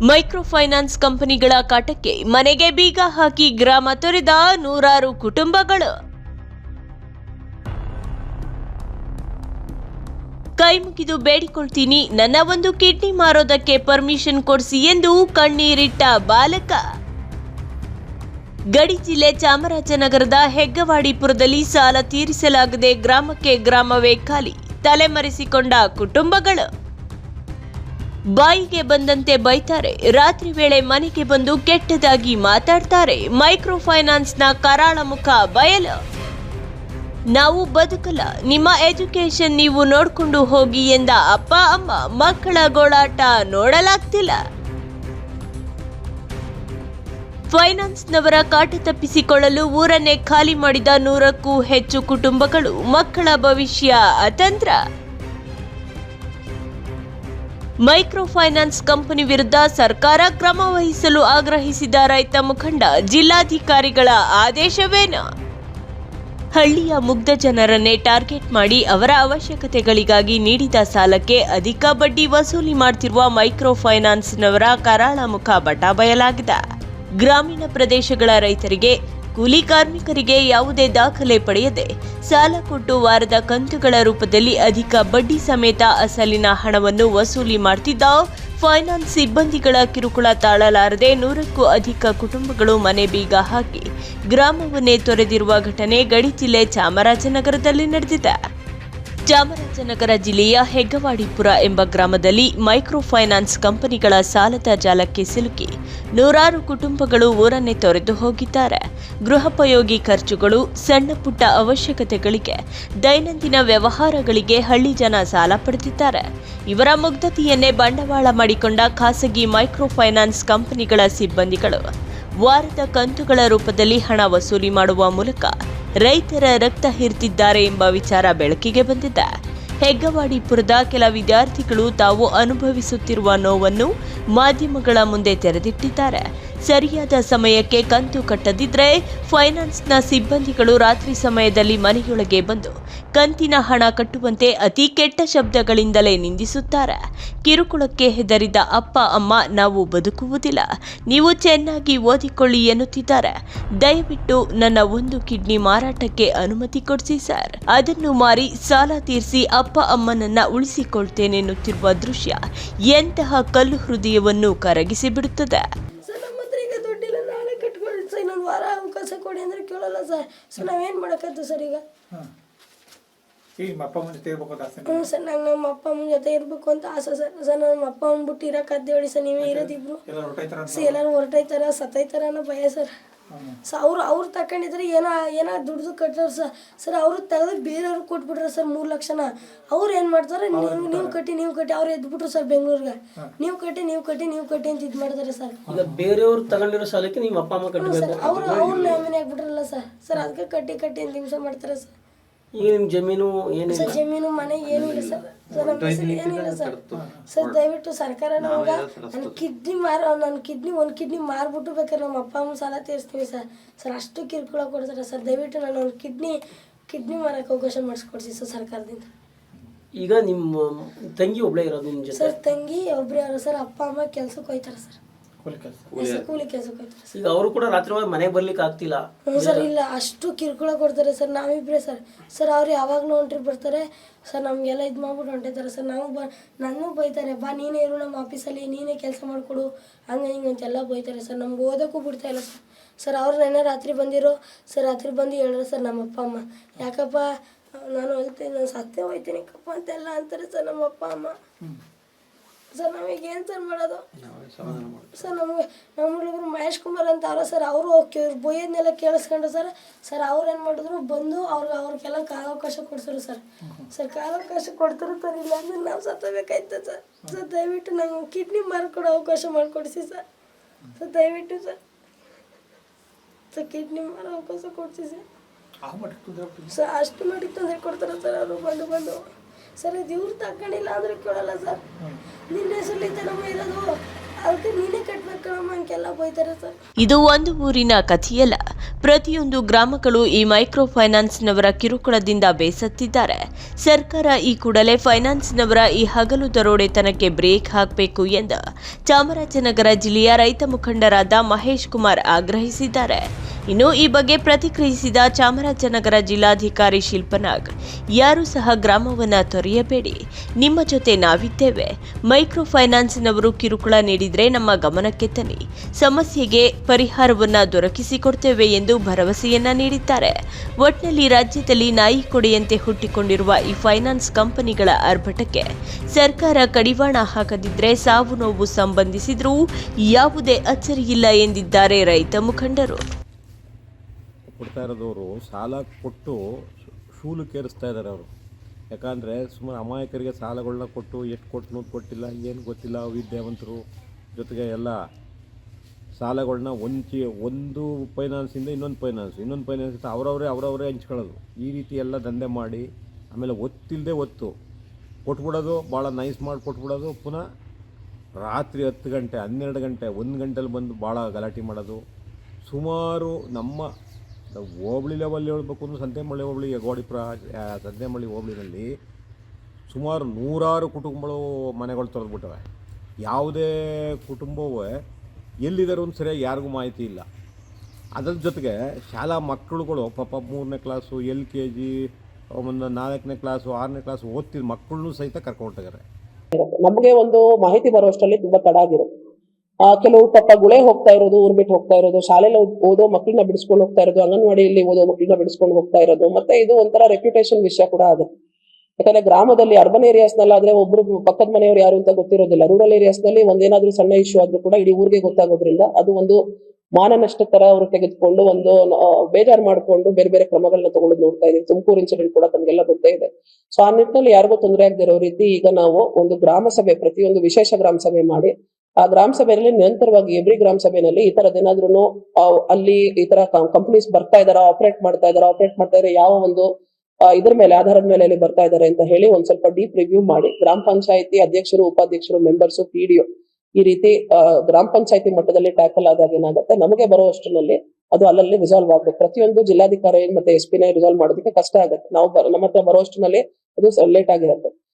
Micro finance ಕಂಪನಿಗಳ ಕಾಟಕ್ಕೆ ಮನೆಗೆ ಬೀಗ ಹಾಕಿ ಗ್ರಾಮ ತೊರೆದ ನೂರಾರು ಕುಟುಂಬಗಳು. ಕೈ ಮುಗಿದು ಬೇಡಿಕೊಳ್ತೀನಿ, ನನ್ನ ಒಂದು ಕಿಡ್ನಿ ಮಾರೋದಕ್ಕೆ ಪರ್ಮಿಷನ್ ಕೊಡಿಸಿ ಎಂದು ಕಣ್ಣೀರಿಟ್ಟ ಬಾಲಕ. ಗಡಿ ಜಿಲ್ಲೆ ಚಾಮರಾಜನಗರದ ಹೆಗ್ಗವಾಡಿಪುರದಲ್ಲಿ ಸಾಲ ತೀರಿಸಲಾಗದೆ ಗ್ರಾಮಕ್ಕೆ ಗ್ರಾಮವೇ ಖಾಲಿ, ತಲೆಮರೆಸಿಕೊಂಡ ಕುಟುಂಬಗಳು. ಬಾಯಿಗೆ ಬಂದಂತೆ ಬೈತಾರೆ. ರಾತ್ರಿ ವೇಳೆ ಮನೆಗೆ ಬಂದು ಕೆಟ್ಟದಾಗಿ ಮಾತಾಡ್ತಾರೆ. ಮೈಕ್ರೋ ಫೈನಾನ್ಸ್ನ ಕರಾಳ ಮುಖ ಬಯಲು. ನಾವು ಬದುಕಲ್ಲ. ನಿಮ್ಮ ಎಜುಕೇಶನ್ ನೀವು ನೋಡ್ಕೊಂಡು ಹೋಗಿ ಎಂದ ಅಪ್ಪ, ಅಮ್ಮ, ಮಕ್ಕಳ ಗೋಳಾಟ ನೋಡಲಾಗ್ತಿಲ್ಲ. ಫೈನಾನ್ಸ್ನವರ ಕಾಟ ತಪ್ಪಿಸಿಕೊಳ್ಳಲು ಊರನ್ನೇ ಖಾಲಿ ಮಾಡಿದ ನೂರಕ್ಕೂ ಹೆಚ್ಚು ಕುಟುಂಬಗಳು, ಮಕ್ಕಳ ಭವಿಷ್ಯ ಅತಂತ್ರ. ಮೈಕ್ರೋ ಫೈನಾನ್ಸ್ ಕಂಪನಿ ವಿರುದ್ಧ ಸರ್ಕಾರ ಕ್ರಮ ವಹಿಸಲು ಆಗ್ರಹಿಸಿದ ರೈತ ಮುಖಂಡ ಜಿಲ್ಲಾಧಿಕಾರಿಗಳ ಆದೇಶವೇನು? ಹಳ್ಳಿಯ ಮುಗ್ಧ ಜನರನ್ನೇ ಟಾರ್ಗೆಟ್ ಮಾಡಿ ಅವರ ಅವಶ್ಯಕತೆಗಳಿಗಾಗಿ ನೀಡಿದ ಸಾಲಕ್ಕೆ ಅಧಿಕ ಬಡ್ಡಿ ವಸೂಲಿ ಮಾಡ್ತಿರುವ ಮೈಕ್ರೋ ಫೈನಾನ್ಸ್ನವರ ಕರಾಳ ಮುಖ ಬಟಾಬಯಲಾಗಿದೆ ಗ್ರಾಮೀಣ ಪ್ರದೇಶಗಳ ರೈತರಿಗೆ ಕೂಲಿ ಕಾರ್ಮಿಕರಿಗೆ ಯಾವುದೇ ದಾಖಲೆ ಪಡೆಯದೆ ಸಾಲ ಕೊಟ್ಟು ವಾರದ ಕಂತುಗಳ ರೂಪದಲ್ಲಿ ಅಧಿಕ ಬಡ್ಡಿ ಸಮೇತ ಅಸಲಿನ ಹಣವನ್ನು ವಸೂಲಿ ಮಾಡ್ತಿದ್ದ ಫೈನಾನ್ಸ್ ಸಿಬ್ಬಂದಿಗಳ ಕಿರುಕುಳ ತಾಳಲಾರದೆ ನೂರಕ್ಕೂ ಅಧಿಕ ಕುಟುಂಬಗಳು ಮನೆ ಬೀಗ ಹಾಕಿ ಗ್ರಾಮವನ್ನೇ ತೊರೆದಿರುವ ಘಟನೆ ಗಡಿ ಜಿಲ್ಲೆ ಚಾಮರಾಜನಗರದಲ್ಲಿ ನಡೆದಿದೆ. ಚಾಮರಾಜನಗರ ಜಿಲ್ಲೆಯ ಹೆಗ್ಗವಾಡಿಪುರ ಎಂಬ ಗ್ರಾಮದಲ್ಲಿ ಮೈಕ್ರೋ ಫೈನಾನ್ಸ್ ಕಂಪನಿಗಳ ಸಾಲದ ಜಾಲಕ್ಕೆ ಸಿಲುಕಿ ನೂರಾರು ಕುಟುಂಬಗಳು ಊರನ್ನೇ ತೊರೆದು ಹೋಗಿದ್ದಾರೆ. ಗೃಹೋಪಯೋಗಿ ಖರ್ಚುಗಳು, ಸಣ್ಣ ಪುಟ್ಟ ಅವಶ್ಯಕತೆಗಳಿಗೆ, ದೈನಂದಿನ ವ್ಯವಹಾರಗಳಿಗೆ ಹಳ್ಳಿ ಜನ ಸಾಲ ಪಡೆದಿದ್ದಾರೆ. ಇವರ ಮುಗ್ಧತೆಯನ್ನೇ ಬಂಡವಾಳ ಮಾಡಿಕೊಂಡ ಖಾಸಗಿ ಮೈಕ್ರೋ ಫೈನಾನ್ಸ್ ಕಂಪನಿಗಳ ಸಿಬ್ಬಂದಿಗಳು ವಾರದ ಕಂತುಗಳ ರೂಪದಲ್ಲಿ ಹಣ ವಸೂಲಿ ಮಾಡುವ ಮೂಲಕ ರೈತರ ರಕ್ತ ಹಿರ್ತಿದ್ದಾರೆ ಎಂಬ ವಿಚಾರ ಬೆಳಕಿಗೆ ಬಂದಿದೆ. ಹೆಗ್ಗವಾಡಿಪುರದ ಕೆಲ ವಿದ್ಯಾರ್ಥಿಗಳು ತಾವು ಅನುಭವಿಸುತ್ತಿರುವ ನೋವನ್ನು ಮಾಧ್ಯಮಗಳ ಮುಂದೆ ತೆರೆದಿಟ್ಟಿದ್ದಾರೆ. ಸರಿಯಾದ ಸಮಯಕ್ಕೆ ಕಂತು ಕಟ್ಟದಿದ್ರೆ ಫೈನಾನ್ಸ್ನ ಸಿಬ್ಬಂದಿಗಳು ರಾತ್ರಿ ಸಮಯದಲ್ಲಿ ಮನೆಯೊಳಗೆ ಬಂದು ಕಂತಿನ ಹಣ ಕಟ್ಟುವಂತೆ ಅತಿ ಕೆಟ್ಟ ಶಬ್ದಗಳಿಂದಲೇ ನಿಂದಿಸುತ್ತಾರೆ. ಕಿರುಕುಳಕ್ಕೆ ಹೆದರಿದ ಅಪ್ಪ, ಅಮ್ಮ, ನಾವು ಬದುಕುವುದಿಲ್ಲ. ನೀವು ಚೆನ್ನಾಗಿ ಓದಿಕೊಳ್ಳಿ ಎನ್ನುತ್ತಿದ್ದಾರೆ. ದಯವಿಟ್ಟು ನನ್ನ ಒಂದು ಕಿಡ್ನಿ ಮಾರಾಟಕ್ಕೆ ಅನುಮತಿ ಕೊಡಿಸಿ ಸರ್. ಅದನ್ನು ಮಾರಿ ಸಾಲ ತೀರಿಸಿ ಅಪ್ಪ, ಅಮ್ಮನನ್ನ ಉಳಿಸಿಕೊಳ್ತೇನೆನ್ನುತ್ತಿರುವ ದೃಶ್ಯ ಎಂತಹ ಕಲ್ಲು ಹೃದಯವನ್ನು ಕರಗಿಸಿ ಬಿಡುತ್ತದೆ ಸರ್ ನಮ್ಮ ಹತ್ರ ಈಗ ದುಡ್ಡಿಲ್ಲ ನಾಳೆ ಕಟ್ಕೊಳ್ಳಿ ಸರ್ ಇನ್ನೊಂದು ಅವಕಾಶ ಕೊಡಿ ಅಂದ್ರೆ ಕೇಳಲ್ಲ ಸರ್. ಸೊ ನಾವೇನು ಮಾಡೋಕ್ಕದ್ದು ಸರ್ ಈಗ? ಹಾಂ. ಈಗ ನಿಮ್ಮ ಅಪ್ಪ ಮುಂದೆ ತೆಗಿಬೇಕು ಅಂತ ಆಸೆ ಹ್ಞೂ ಸರ್ ನಂಗೆ ನಮ್ಮ ಅಪ್ಪ ಅಮ್ಮನ ಜೊತೆ ಇರಬೇಕು ಅಂತ ಆಸೆ ಸರ್. ಸರ್ ನಮ್ಮ ಅಪ್ಪ ಅಮ್ಮ ಬಿಟ್ಟು ಇರೋಕ್ಕದ್ದು ಹೇಳಿ ಸರ್ ನೀವೇ ಇರೋದಿಬ್ರು. ಎಲ್ಲ ಹೊರಟೈತಾರ ಅಂತ ಸರ್ ಎಲ್ಲರೂ ಹೊರಟೈತಾರ ಸತ್ತೈತಾರ ಅನ್ನೋ ಭಯ ಸರ್. ಸೊ ಅವರು ಅವ್ರು ತಕೊಂಡಿದ್ರೆ ಏನೋ ಏನೋ ದುಡ್ದು ಕಟ್ಟಾರ ಸರ್. ಸರ್ ಅವರು ತೆಗೆದು ಬೇರೆಯವ್ರಿಗೆ ಕೊಟ್ಬಿಟ್ರೆ ಸರ್ ಮೂರು ಲಕ್ಷನ. ಅವ್ರು ಏನು ಮಾಡ್ತಾರೆ ನೀವು ನೀವು ಕಟ್ಟಿ ನೀವು ಕಟ್ಟಿ ಅವ್ರು ಎದ್ಬಿಟ್ರು ಸರ್ ಬೆಂಗಳೂರಿಗೆ. ನೀವು ಕಟ್ಟಿ ನೀವು ಕಟ್ಟಿ ನೀವು ಕಟ್ಟಿ ಅಂತ ಇದು ಮಾಡ್ತಾರೆ ಸರ್. ಈಗ ಬೇರೆಯವ್ರು ತಗೊಂಡಿರೋ ಸಾಲಕ್ಕೆ ನಿಮ್ಮ ಅಪ್ಪ ಅಮ್ಮ ಕಟ್ಟಬೇಕು ಸರ್ ಅವರು ಅವ್ರು ನಾಮಿನಿ ಆಗ್ಬಿಟ್ರಲ್ಲ ಸರ್. ಸರ್ ಅದಕ್ಕೆ ಕಟ್ಟಿ ಕಟ್ಟಿ ಅಂತ ಹಿಂಸೆ ಮಾಡ್ತಾರೆ ಸರ್. ಈಗ ನಿಮ್ಮ ಜಮೀನು ಏನಿಲ್ಲ? ಸರ್ ಜಮೀನು ಮನೆ ಏನು ಇಲ್ಲ ಸರ್. ಸರ್ ನಮ್ಮ ಹೆಸರು ಏನಿಲ್ಲ ಸರ್. ಸರ್ ದಯವಿಟ್ಟು ಸರ್ಕಾರ ನಮ್ಗೆ ನನ್ನ ಕಿಡ್ನಿ ಮಾರ ನನ್ನ ಕಿಡ್ನಿ ಒಂದು ಕಿಡ್ನಿ ಮಾರ್ಬಿಟ್ಟು ಬೇಕಾದ್ರೆ ನಮ್ಮ ಅಪ್ಪ ಅಮ್ಮ ಸಾಲ ತೀರಿಸ್ತೀವಿ ಸರ್. ಸರ್ ಅಷ್ಟು ಕಿರುಕುಳ ಕೊಡ್ತಾರೆ ಸರ್. ದಯವಿಟ್ಟು ನಾನು ಒಂದು ಕಿಡ್ನಿ ಕಿಡ್ನಿ ಮಾರಕ್ಕೆ ಅವಕಾಶ ಮಾಡಿಸ್ಕೊಡ್ಸಿ ಸರ್ ಸರ್ಕಾರದಿಂದ. ಈಗ ನಿಮ್ಮ ತಂಗಿ ಒಬ್ಳೆ ಇರೋದು ನಿಮ್ಮ ಜೊತೆ? ಸರ್ ತಂಗಿ ಒಬ್ಬರೇ ಅವರು ಸರ್. ಅಪ್ಪ ಅಮ್ಮ ಕೆಲ್ಸಕ್ಕೆ ಹೋಯ್ತಾರೆ ಸರ್. ಕೂಲಿ ಕೆಲಸ. ಸರ್ ಕೂಲಿ ಕೆಲ್ಸಕ್ಕೆ ಹೋಯ್ತಾರೆ ಈಗ ಅವರು ಕೂಡ ರಾತ್ರಿ ಒಳಗೆ ಮನೆಗೆ ಬರ್ಲಿಕ್ಕೆ ಆಗ್ತಿಲ್ಲ. ಹ್ಞೂ ಸರ್ ಇಲ್ಲ. ಅಷ್ಟು ಕಿರುಕುಳ ಕೊಡ್ತಾರೆ ಸರ್. ನಾವಿಬ್ರೆ ಸರ್. ಸರ್ ಅವ್ರು ಯಾವಾಗಲೂ ಹೊಂಟ್ರಿ ಬರ್ತಾರೆ. ಸರ್ ನಮಗೆಲ್ಲ ಇದು ಮಾಡ್ಬಿಟ್ಟು ಹೊಂಟಿದ್ದಾರೆ ಸರ್. ನಾವು ಬ ನನಗೂ ಬೈತಾರೆ ಬಾ ನೀನೇ ಇರು ನಮ್ಮ ಆಫೀಸಲ್ಲಿ ನೀನೇ ಕೆಲಸ ಮಾಡಿಕೊಡು ಹಂಗೆ ಹಿಂಗೆ ಅಂತೆಲ್ಲ ಬೈತಾರೆ ಸರ್. ನಮ್ಗೆ ಓದೋಕ್ಕೂ ಬಿಡ್ತಾ ಇಲ್ಲ ಸರ್. ಸರ್ ಅವ್ರು ನೆನ್ನೆ ರಾತ್ರಿ ಬಂದಿರೋ ಸರ್ ರಾತ್ರಿ ಬಂದು ಹೇಳಿದ್ರು ಸರ್ ನಮ್ಮ ಅಪ್ಪ ಅಮ್ಮ. ಯಾಕಪ್ಪ ನಾನು ಹೋಗ್ತೀನಿ ನಾನು ಸತ್ತೇ ಹೋಯ್ತೀನಿ ಕಪ್ಪ ಅಂತೆಲ್ಲ ಅಂತಾರೆ ಸರ್ ನಮ್ಮ ಅಪ್ಪ ಅಮ್ಮ. ಸರ್ ನಮಗೆ ಏನು ಸರ್ ಮಾಡೋದು? ಸರ್ ನಮಗೆ ನಮ್ಮ ಹುಡುಗರು ಮಹೇಶ್ ಕುಮಾರ್ ಅಂತ ಅವರ ಸರ್ ಅವರು ಬೊಯ್ಯದನ್ನೆಲ್ಲ ಕೇಳಿಸ್ಕೊಂಡು ಸರ್. ಸರ್ ಅವ್ರು ಏನು ಮಾಡಿದ್ರು ಬಂದು ಅವ್ರಿಗೆ ಅವ್ರಿಗೆಲ್ಲ ಕಾಲಾವಕಾಶ ಕೊಡ್ಸರು ಸರ್. ಸರ್ ಕಾಲಾವಕಾಶ ಕೊಡ್ತಾರೆ ಸರ್ ಇಲ್ಲ ಅಂದ್ರೆ ನಾವು ಸತ್ತಬೇಕಾಯ್ತು ಸರ್. ಸರ್ ದಯವಿಟ್ಟು ನಂಗೆ ಕಿಡ್ನಿ ಮಾರ್ಕೊಡೋ ಅವಕಾಶ ಮಾಡಿಕೊಡಿಸಿ ಸರ್. ಸರ್ ದಯವಿಟ್ಟು ಸರ್. ಸರ್ ಕಿಡ್ನಿ ಮಾರೋ ಅವಕಾಶ ಕೊಡಿಸಿ ಸರ್ ಅಷ್ಟು ಮಟ್ಟಿಗೆ ತೊಂದರೆ ಕೊಡ್ತಾರೆ ಸರ್ ಅವರು ಬಂದು ಬಂದು. ಸರ್ ಇವ್ರು ತಗೊಂಡಿಲ್ಲ ಅಂದ್ರೆ ಕೇಳಲ್ಲ ಸರ್. ನಿನ್ನ ಹೆಸರಲ್ಲಿ ಇರೋದು ಇದು ಒಂದು ಊರಿನ ಕಥೆಯಲ್ಲ. ಪ್ರತಿಯೊಂದು ಗ್ರಾಮಗಳು ಈ ಮೈಕ್ರೋ ಫೈನಾನ್ಸ್ನವರ ಕಿರುಕುಳದಿಂದ ಬೇಸತ್ತಿದ್ದಾರೆ. ಸರ್ಕಾರ ಈ ಕೂಡಲೇ ಫೈನಾನ್ಸ್ನವರ ಈ ಹಗಲು ದರೋಡೆತನಕ್ಕೆ ಬ್ರೇಕ್ ಹಾಕಬೇಕು ಎಂದು ಚಾಮರಾಜನಗರ ಜಿಲ್ಲೆಯ ರೈತ ಮುಖಂಡರಾದ ಮಹೇಶ್ ಕುಮಾರ್ ಆಗ್ರಹಿಸಿದ್ದಾರೆ. ಇನ್ನು ಈ ಬಗ್ಗೆ ಪ್ರತಿಕ್ರಿಯಿಸಿದ ಚಾಮರಾಜನಗರ ಜಿಲ್ಲಾಧಿಕಾರಿ ಶಿಲ್ಪನಾಗ್, ಯಾರೂ ಸಹ ಗ್ರಾಮವನ್ನ ತೊರೆಯಬೇಡಿ. ನಿಮ್ಮ ಜೊತೆ ನಾವಿದ್ದೇವೆ. ಮೈಕ್ರೋ ಫೈನಾನ್ಸ್ನವರು ಕಿರುಕುಳ ನೀಡಿದರೆ ನಮ್ಮ ಗಮನಕ್ಕೆ ತನಿ ಸಮಸ್ಯೆಗೆ ಪರಿಹಾರವನ್ನ ದೊರಕಿಸಿಕೊಡ್ತೇವೆ ಎಂದು ಭರವಸೆಯನ್ನ ನೀಡಿದ್ದಾರೆ. ಒಟ್ನಲ್ಲಿ ರಾಜ್ಯದಲ್ಲಿ ನಾಯಿ ಕೊಡೆಯಂತೆ ಹುಟ್ಟಿಕೊಂಡಿರುವ ಈ ಫೈನಾನ್ಸ್ ಕಂಪನಿಗಳ ಆರ್ಭಟಕ್ಕೆ ಸರ್ಕಾರ ಕಡಿವಾಣ ಹಾಕದಿದ್ರೆ ಸಾವು ನೋವು ಸಂಬಂಧಿಸಿದ್ರೂ ಯಾವುದೇ ಅಚ್ಚರಿಯಿಲ್ಲ ಎಂದಿದ್ದಾರೆ ರೈತ ಮುಖಂಡರು. ಕೊಡ್ತಾ ಇರೋದವರು ಸಾಲ ಕೊಟ್ಟು ಶೂಲು ಕೇರಿಸ್ತಾ ಇದ್ದಾರೆ ಅವರು. ಯಾಕಂದರೆ ಸುಮಾರು ಅಮಾಯಕರಿಗೆ ಸಾಲಗಳನ್ನ ಕೊಟ್ಟು ಎಷ್ಟು ಕೊಟ್ಟು ಕೊಟ್ಟಿಲ್ಲ, ಏನು ಗೊತ್ತಿಲ್ಲ ವಿದ್ಯಾವಂತರು ಜೊತೆಗೆ ಎಲ್ಲ ಸಾಲಗಳನ್ನ ಒಂಚಿ ಒಂದು ಫೈನಾನ್ಸಿಂದ ಇನ್ನೊಂದು ಫೈನಾನ್ಸ್ ಇನ್ನೊಂದು ಫೈನಾನ್ಸ್ ಅವರವರೇ ಅವರವರೇ ಹಂಚ್ಕೊಳ್ಳೋದು. ಈ ರೀತಿ ಎಲ್ಲ ದಂಧೆ ಮಾಡಿ ಆಮೇಲೆ ಒತ್ತಿಲ್ಲದೆ ಒತ್ತು. ಕೊಟ್ಬಿಡೋದು ಭಾಳ ನೈಸ್ ಮಾಡಿ ಕೊಟ್ಬಿಡೋದು, ಪುನಃ ರಾತ್ರಿ ಹತ್ತು ಗಂಟೆ, ಹನ್ನೆರಡು ಗಂಟೆ, ಒಂದು ಗಂಟೆಲಿ ಬಂದು ಭಾಳ ಗಲಾಟೆ ಮಾಡೋದು. ಸುಮಾರು ನಮ್ಮ ಹೋಬಳಿ ಲೆವೆಲ್ ಹೇಳ್ಬೇಕು ಅಂದರೆ ಸಂತೆಮಳ್ಳಿ ಹೋಬಳಿ ಗೋಡಿಪುರ ಸಂತೆಮಳ್ಳಿ ಹೋಬಳಿನಲ್ಲಿ ಸುಮಾರು ನೂರಾರು ಕುಟುಂಬಗಳು ಮನೆಗಳು ತೊರೆದ್ಬಿಟ್ಟವೆ. ಯಾವುದೇ ಕುಟುಂಬವೂ ಎಲ್ಲಿದ್ದಾರೆ ಒಂದು ಸರಿಯಾಗಿ ಯಾರಿಗೂ ಮಾಹಿತಿ ಇಲ್ಲ. ಅದರ ಜೊತೆಗೆ ಶಾಲಾ ಮಕ್ಕಳುಗಳು, ಪಾಪ ಮೂರನೇ ಕ್ಲಾಸು ಎಲ್ ಕೆ ಜಿ, ಒಂದು ನಾಲ್ಕನೇ ಕ್ಲಾಸು ಆರನೇ ಕ್ಲಾಸು ಓದ್ತಿದ್ದ ಮಕ್ಕಳನ್ನೂ ಸಹಿತ ಕರ್ಕೊಂಡೋಗಿದ್ದಾರೆ ನಮಗೆ ನಮ್ಗೆ ಒಂದು ಮಾಹಿತಿ ಬರುವಷ್ಟರಲ್ಲಿ ತುಂಬಾ ತಡ ಆಗಿರುತ್ತೆ. ಆ, ಕೆಲವು ಪಾಪ ಗುಳೆ ಹೋಗ್ತಾ ಇರೋದು, ಊರ್ ಬಿಟ್ಟು ಹೋಗ್ತಾ ಇರೋದು, ಶಾಲೆಯಲ್ಲಿ ಓದೋ ಮಕ್ಕಳನ್ನ ಬಿಡಿಸ್ಕೊಂಡು ಹೋಗ್ತಾ ಇರೋದು, ಅಂಗನವಾಡಿಯಲ್ಲಿ ಓದೋ ಮಕ್ಕಳನ್ನ ಬಿಡಿಸ್ಕೊಂಡು ಹೋಗ್ತಾ ಇರೋದು, ಮತ್ತೆ ಇದು ಒಂಥರ ರೆಪ್ಯುಟೇಷನ್ ವಿಷಯ ಕೂಡ ಆಗುತ್ತೆ ಯಾಕಂದ್ರೆ ಗ್ರಾಮದಲ್ಲಿ ಅರ್ಬನ್ ಏರಿಯಾಸ್ನಲ್ಲಿ ಆದ್ರೆ ಒಬ್ರು ಪಕ್ಕದ ಮನೆಯವರು ಯಾರು ಅಂತ ಗೊತ್ತಿರೋದಿಲ್ಲ. ರೂರಲ್ ಏರಿಯಾಸ್ನಲ್ಲಿ ಒಂದೇನಾದ್ರೂ ಸಣ್ಣ ಇಶ್ಯೂ ಆದ್ರೂ ಕೂಡ ಇಡೀ ಊರಿಗೆ ಗೊತ್ತಾಗೋದ್ರಿಂದ ಅದು ಒಂದು ಮಾನನಷ್ಟ ತರ ಅವರು ತೆಗೆದುಕೊಂಡು ಒಂದು ಬೇಜಾರು ಮಾಡ್ಕೊಂಡು ಬೇರೆ ಬೇರೆ ಕ್ರಮಗಳನ್ನ ತಗೊಂಡು ನೋಡ್ತಾ ಇದೀವಿ ತುಮಕೂರು ಇನ್ಸಿಡೆಂಟ್ ಕೂಡ ತಮಗೆಲ್ಲ ಗೊತ್ತೇ ಇದೆ. ಸೊ ಆ ನಿಟ್ಟಿನಲ್ಲಿ ಯಾರಿಗೂ ತೊಂದರೆ ಆಗದಿರೋ ರೀತಿ ಈಗ ನಾವು ಒಂದು ಗ್ರಾಮ ಸಭೆ, ಪ್ರತಿಯೊಂದು ವಿಶೇಷ ಗ್ರಾಮ ಸಭೆ ಮಾಡಿ ಆ ಗ್ರಾಮ ಸಭೆಯಲ್ಲಿ ನಿರಂತರವಾಗಿ ಎವ್ರಿ ಗ್ರಾಮ ಸಭೆಯಲ್ಲಿ ಈ ತರದೇನಾದ್ರೂ ಅಲ್ಲಿ ಈ ತರ ಕಂಪನೀಸ್ ಬರ್ತಾ ಇದಾರ ಆಪರೇಟ್ ಮಾಡ್ತಾ ಇದಾರ ಆಪರೇಟ್ ಮಾಡ್ತಾ ಇದಾರೆ, ಯಾವ ಒಂದು ಇದ್ರ ಮೇಲೆ ಆಧಾರದ ಮೇಲೆ ಅಲ್ಲಿ ಬರ್ತಾ ಇದಾರೆ ಅಂತ ಹೇಳಿ ಒಂದ್ ಸ್ವಲ್ಪ ಡೀಪ್ ರಿವ್ಯೂ ಮಾಡಿ. ಗ್ರಾಮ ಪಂಚಾಯತಿ ಅಧ್ಯಕ್ಷರು, ಉಪಾಧ್ಯಕ್ಷರು ಮೆಂಬರ್ಸ್ ಪಿಡಿಒ ಈ ರೀತಿ ಗ್ರಾಮ ಪಂಚಾಯತಿ ಮಟ್ಟದಲ್ಲಿ ಟ್ಯಾಕಲ್ ಆದಾಗ ಏನಾಗುತ್ತೆ, ನಮಗೆ ಬರುವಷ್ಟರಲ್ಲಿ ಅದು ಅಲ್ಲಲ್ಲಿ ರಿಸಾಲ್ವ್ ಆಗ್ಬೇಕು. ಪ್ರತಿಯೊಂದು ಜಿಲ್ಲಾಧಿಕಾರಿ ಮತ್ತೆ ಎಸ್ ಪಿನ ರಿಸಾಲ್ವ್ ಮಾಡೋದಕ್ಕೆ ಕಷ್ಟ ಆಗುತ್ತೆ. ನಾವು ನಮ್ಮ ಹತ್ರ ಬರುವಷ್ಟರಲ್ಲಿ ಅದು ಲೇಟ್ ಆಗಿರುತ್ತೆ.